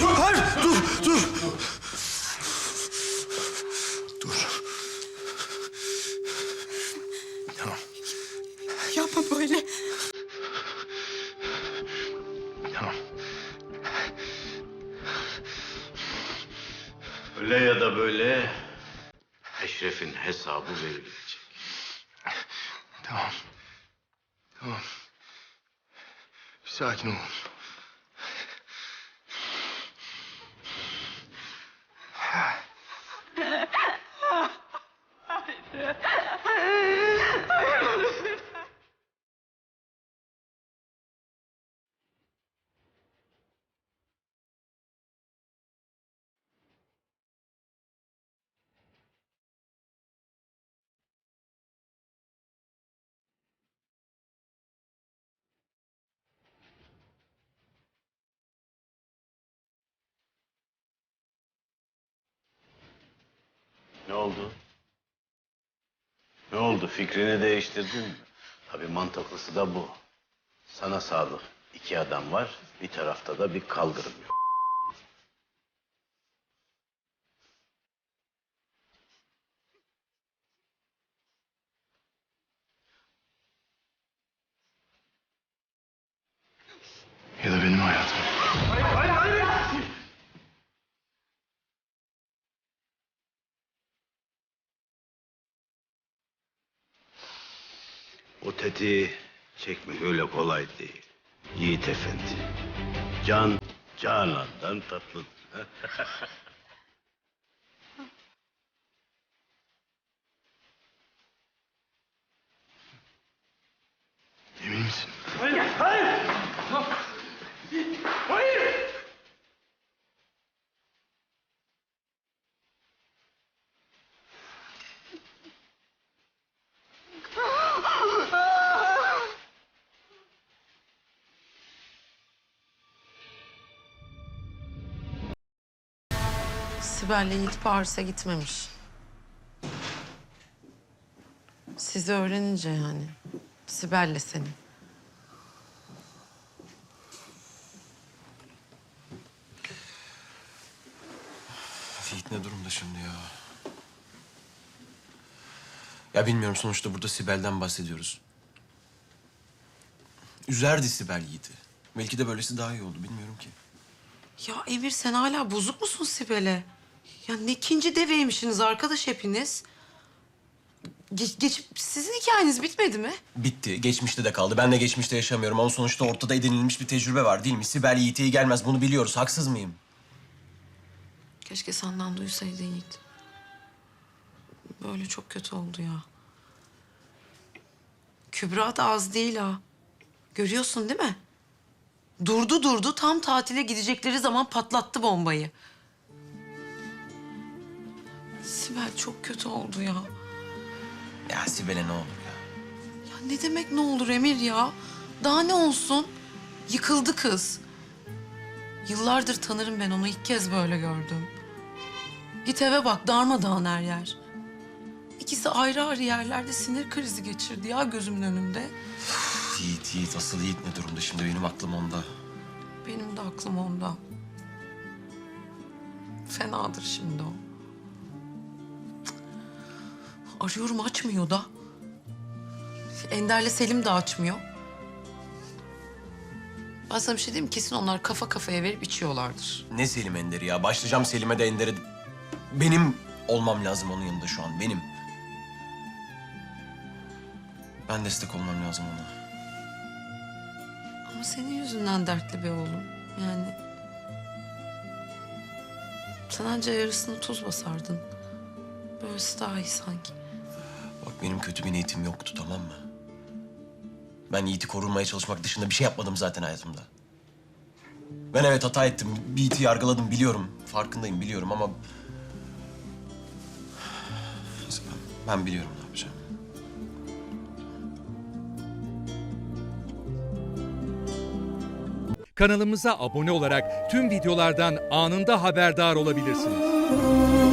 dur, hayır, dur, dur. Dur. Tamam, Yapma böyle. tamam. Öyle ya da böyle Eşref'in hesabı verilecek. Tamam. Tamam. Bir sakin olun. Ne oldu? Oldu? Fikrini değiştirdin mi? Tabii mantıklısı da bu. Sana sadık iki adam var. Bir tarafta da bir kaldırım yok. Ya da benim hayatım. O tetiği çekmek öyle kolay değil. Yiğit Efendi. Can, canandan tatlı. Emin misin? Sibel'le Yiğit Paris'e gitmemiş. Sizi öğrenince yani. Sibel'le seni. Yiğit ne durumda şimdi ya? Ya bilmiyorum sonuçta burada Sibel'den bahsediyoruz. Üzerdi Sibel Yiğit'i. Belki de böylesi daha iyi oldu bilmiyorum ki. Ya Emir sen hala bozuk musun Sibel'e? Ya ne ikinci deveymişsiniz arkadaş hepiniz. Geç, geç, sizin hikayeniz bitmedi mi? Bitti. Geçmişte de kaldı. Ben de geçmişte yaşamıyorum ama sonuçta ortada edinilmiş bir tecrübe var değil mi? Sibel Yiğit'e iyi gelmez. Bunu biliyoruz. Haksız mıyım? Keşke senden duysaydın Yiğit. Böyle çok kötü oldu ya. Kübra da az değil ha. Görüyorsun değil mi? Durdu durdu tam tatile gidecekleri zaman patlattı bombayı. Sibel çok kötü oldu ya. Ya Sibel'e ne olur ya? Ya ne demek ne olur Emir ya? Daha ne olsun? Yıkıldı kız. Yıllardır tanırım ben onu. ilk kez böyle gördüm. Git eve bak darmadağın her yer. İkisi ayrı ayrı yerlerde sinir krizi geçirdi ya gözümün önünde. Yiğit, Yiğit. Asıl Yiğit ne durumda şimdi? Benim aklım onda. Benim de aklım onda. Fenadır şimdi o. Arıyorum açmıyor da. Ender'le Selim de açmıyor. Ben sana bir şey diyeyim mi? Kesin onlar kafa kafaya verip içiyorlardır. Ne Selim Ender'i ya? Başlayacağım Selim'e de Ender'e. de- Benim olmam lazım onun yanında şu an. Benim. Ben destek olmam lazım ona. Ama senin yüzünden dertli be oğlum. Yani... Sen anca yarısını tuz basardın. Böylesi daha iyi sanki. Bak benim kötü bir niyetim yoktu tamam mı? Ben Yiğit'i korumaya çalışmak dışında bir şey yapmadım zaten hayatımda. Ben evet hata ettim. Yiğit'i yargıladım biliyorum. Farkındayım biliyorum ama... Ben biliyorum ne yapacağım. Kanalımıza abone olarak tüm videolardan anında haberdar olabilirsiniz.